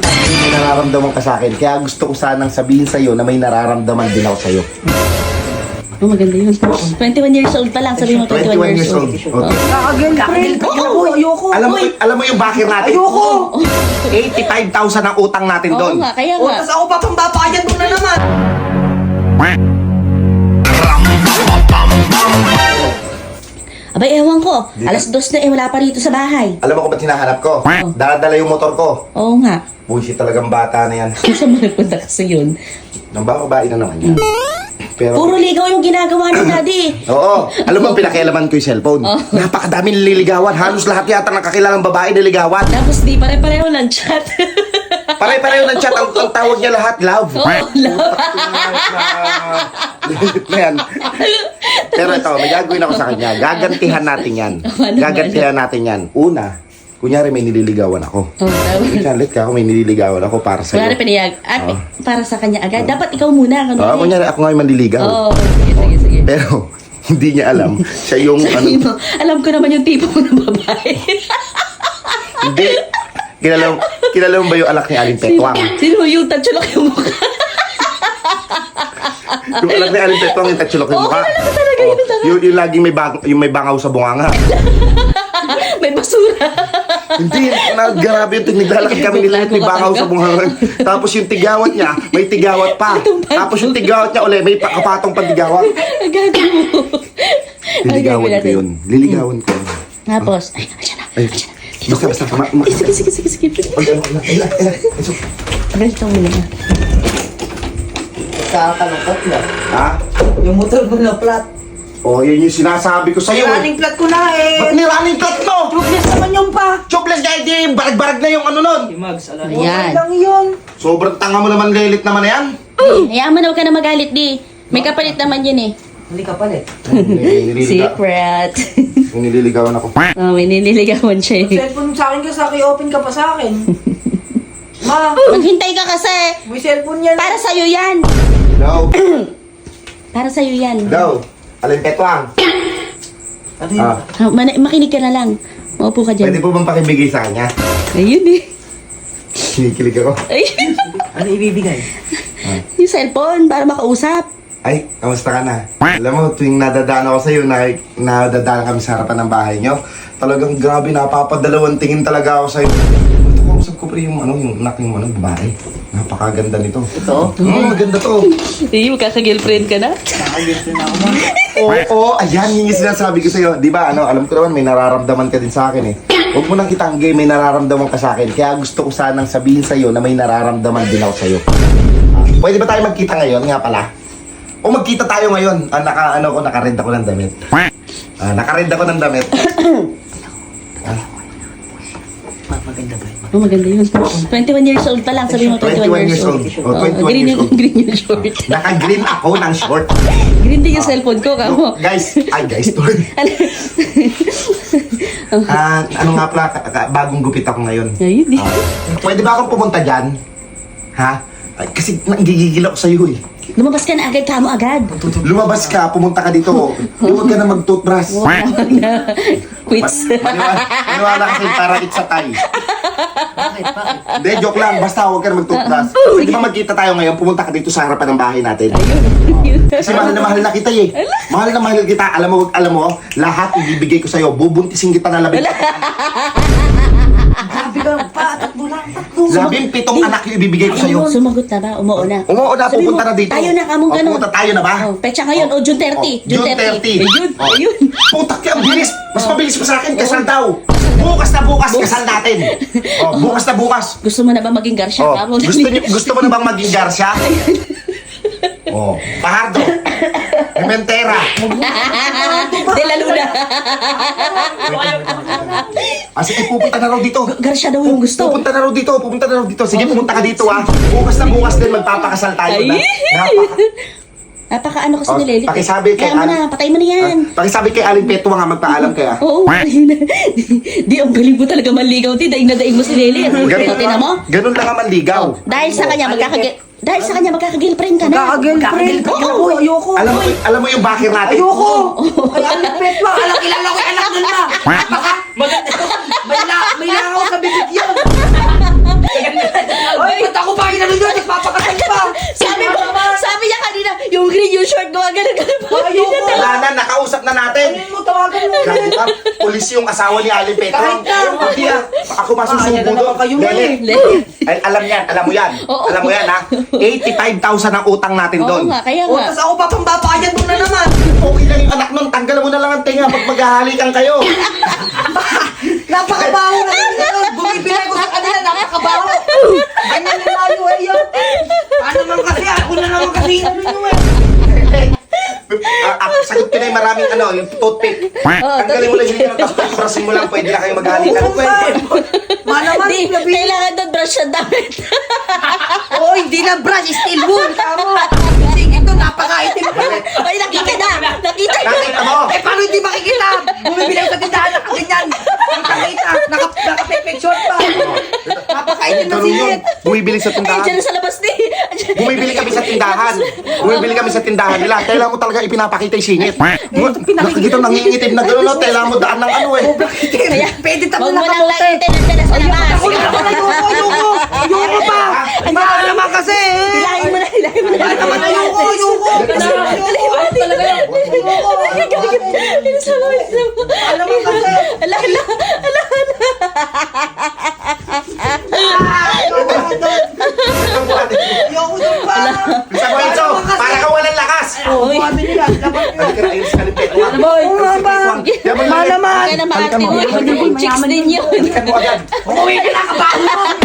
May nararamdaman ka sa akin. Kaya gusto ko sanang sabihin sa'yo na may nararamdaman din ako sa'yo. Oh, maganda yun. 21 years old pa lang. Sabi mo 21, 21 years old. Okay. Kakagirlfriend. Ayoko, ayoko. Alam mo, alam mo yung bakit natin? Ayoko. 85,000 ang utang natin Oo doon. nga, kaya O, nga. tas ako pa pang babayad mo na naman. Abay, ewan ko. Alas dos na eh, wala pa rito sa bahay. Alam mo kung ba't hinahanap ko? Daladala yung motor ko. Oo nga. Bullshit talagang bata na yan. Saan mo nagpunta kasi yun? Nang ba babae na naman yan. Pero, Puro ligaw yung ginagawa ni Daddy. oo. Alam mo, pinakialaman ko yung cellphone. Napakadaming nililigawan. Halos lahat yata ng kakilangang babae nililigawan. Tapos di pare-pareho lang chat. Pare-pareho ng chat. Ang, ang tawag niya lahat, love. Oo, love. Na yan. Pero ito, may gagawin ako sa kanya. Gagantihan natin yan. Ano? Gagantihan natin yan. Una, kunyari may nililigawan ako. Oh. Kunyari ka ako, may nililigawan ako para sa'yo. Kunwari pinayag. Ah, Oo. para sa kanya agad. Dapat ikaw muna. Oo, Kunwari. kunyari ako nga yung manliligaw. Oo, sige, sige, sige. Pero, hindi niya alam. Siya yung ano, Sabi mo, alam ko naman yung tipo ng babae. hindi. Kilala, kilala mo ba yung alak ni Aling Petwang? Sino yung tatsulok yung mukha? Yung alak ni Aling Petwang yung tatsulok yung Oo, mukha. kilala ko talaga yun, Oh, yung, yung laging may, bang, yung may bangaw sa bunganga. May basura. Hindi, na, grabe yung naglalakad kami nila may bangaw sa bunganga. Tapos yung tigawat niya, may tigawat pa. Tapos yung tigawat niya uli, may pa- kapatong pantigawat. Ang gago mo. Liligawan ko yun. Liligawan ko. Tapos, ay, ayan na. Ay, basta, basta. Ma, ma, Ay, sige, sige, sige, sige. Ay, ay, ay, so- Ganito mo na. Kakalungkot na. Ha? Yung motor mo na plat. Oh, yun yung sinasabi ko sa'yo. eh. Running plat ko na eh. Ba't niraning cut mo? Tubeless naman yung pa. Chopless guy, di barag-barag na yung ano nun. Mags, alam mo. Ayan. lang yun. Sobrang tanga mo naman, lelit naman na yan. Hayaan mo na huwag ka na magalit, di. May kapalit naman yun eh. Hindi ka palit. Secret. Nililigawan ako. oh, may nililigawan siya eh. Cellphone sa akin ka sa akin, open ka pa sa akin. Ma, Maghintay ka kasi. may cellphone yan. Para sa'yo yan. Daw, Para sa'yo yan. daw. Alin petwang. Ano yun? Ah, Ah, man- makinig ka na lang. Maupo ka pwede dyan. po bang pakibigay sa kanya? Ayun eh. Kinikilig ako. Ay, Ano ibibigay? yung cellphone para makausap. Ay, kamusta ka na? Alam mo, tuwing nadadaan ako sa'yo, na, nadadaan kami sa harapan ng bahay nyo, talagang grabe, napapadalawang tingin talaga ako sa'yo. Ito, kausap ko pre yung, ano, yung anak yung ano, babae. Napakaganda nito. Ito? Oo, maganda to. Eh, magkaka-girlfriend ka na? Nakagirlfriend ako ma. Oo, oo, ayan yun yung sinasabi ko sa'yo. Di ba, ano, alam ko naman, may nararamdaman ka din sa akin eh. Huwag mo nang kitanggi, may nararamdaman ka sa akin. Kaya gusto ko sanang sabihin sa'yo na may nararamdaman din ako sa'yo. Pwede ba tayo magkita ngayon nga pala? O magkita tayo ngayon. Ah, naka, ano ko, naka-rent ako ng damit. Ah, naka-rent ako ng damit. Ma, maganda ba? Oh, maganda yun. 21 years old pa lang. Sabi mo 21, years old. Oh, Oh, 21 green years yung, old. green yung short. Naka-green ako ng short. Green din yung cellphone ko, kamo. Guys, ay guys, to. Ah, ano nga pala, ka- ka- bagong gupit ako ngayon. Ayun eh. Pwede ba akong pumunta dyan? Ha? Ay, kasi nanggigigil ako sa'yo eh. Lumabas ka na agad, kamo agad. Lumabas ka, pumunta ka dito. Huwag ka na mag-toothbrush. Wag na. Quits. Maniwala, maniwala kasi para it's a tie. Bakit? Bakit? Hindi, joke lang. Basta huwag ka na mag-toothbrush. Pwede ba magkita tayo ngayon? Pumunta ka dito sa harapan ng bahay natin. Kasi mahal na mahal na kita eh. Mahal na mahal kita. Alam mo, alam mo, lahat ibibigay ko sa'yo. Bubuntisin kita na labing Labing pitong anak yung ibibigay ko sa'yo. Sumagot na ba? Umuo na. Umuo na, Sabi mo, pupunta na dito. Tayo na, kamong O, ganun. Pupunta tayo na ba? Oh, pecha ngayon, o June 30. Oh, June 30. Ayun, Oh. ayun. Putak ka, ang bilis. Mas mabilis pa sa akin, kasal daw. Bukas na bukas, kasal natin. Oh, bukas na bukas. Gusto mo na ba maging Garcia? Oh, Kamo? gusto, niyo, gusto mo na bang maging Garcia? Oh, Pahardo. Pimentera. De la Luna. Ah, sige, pupunta na raw dito. Garcia daw yung gusto. Pupunta na raw dito, pupunta na raw dito. Sige, pumunta ka dito ah. Bukas na bukas din magpapakasal tayo na. Napaka- Napaka ano kasi Oh, nilelit. pakisabi kay Kaya mo na, patay mo na yan. Ah, pakisabi kay Aling Petwa nga magpaalam kaya. Oo, di, ang galing mo talaga manligaw, di. Daig na daig mo si Lily. Ganun, Ito, tinan mo. ganun lang naman ligaw. Dahil sa kanya, magkakagil... Dahil sa kanya, magkakagirlfriend ka na. Magkakagirlfriend. Ayoko, ayoko. Alam mo, alam mo yung bakit natin? Ayoko! Ay, anak pet mo! Alam, kilala ko yung anak nun ma! Baka, maganda bibigyan. Ay, ba't ako pa kinanunod? Nagpapakasal pa. Sabi mo, sabi niya kanina, yung green, yung short, gawa ganun ganun pa. Ayoko. Wala na, nakausap na natin. Ayun mo, tawagan mo. Grabe ka, yung asawa ni Ali Petro. Kahit na. Hindi ah. ako masusubo Ayan ah, na doon. naman kayo, Lele, eh. Ay, alam yan, alam mo yan. Alam mo yan ha. 85,000 ang utang natin Oo doon. nga, kaya O, nga. tapos ako papambabayad mo na naman. Okay lang yung anak nun, tanggal mo na lang ang tinga pag maghahalikan kayo. Napakabaho na yun. Bumibili ko sa kanila, napakabaho. Ganyan na layo eh yun. Paano naman kasi, ako na naman kasi ano yun eh. Ah, ah, sagot ko na yung maraming ano, yung toothpick. Tanggalin mo lang yung hinang, tapos toothbrushin mo lang, pwede na kayo nga. Manaman, Di, labi. kailangan doon brush ang damit. Oo, hindi na brush, steel wool. Tama. Sige to, napaka-itim pa. Ay, nakita na! Nakita na! Nakita mo? Eh, paano hindi makikita? Bumibili ako sa tindahan, nakaganyan. Nakakita, naka, na Ganun yun. Bumibili sa Ay, tindahan. dyan sa labas ni... Bumibili kami sa tindahan. Bumibili kami sa tindahan nila. Kailangan mo talaga ipinapakita yung singit. Nakikita nangingitim na gano'n, no? Kailangan mo daan ng ano eh. Pwede tayo Huwag mo lang nakapote. lakitin nandiyan sa labas. Ako na ayoko, ayoko. Ayoko pa. Mahal naman kasi. Hilahin mo na, hilahin mo na. Ayoko, ayoko. Ayoko Pa. Sa kwento, para ka walang lakas. Uy. Sabi nila, laban nyo. Halika na, ayun sa kalimpet. boy? Oo nga ba? Yaman Mahal naman. Kaya naman ate mo, magiging chicks din yun. Mo. Umuwi ka na, kabaho mo.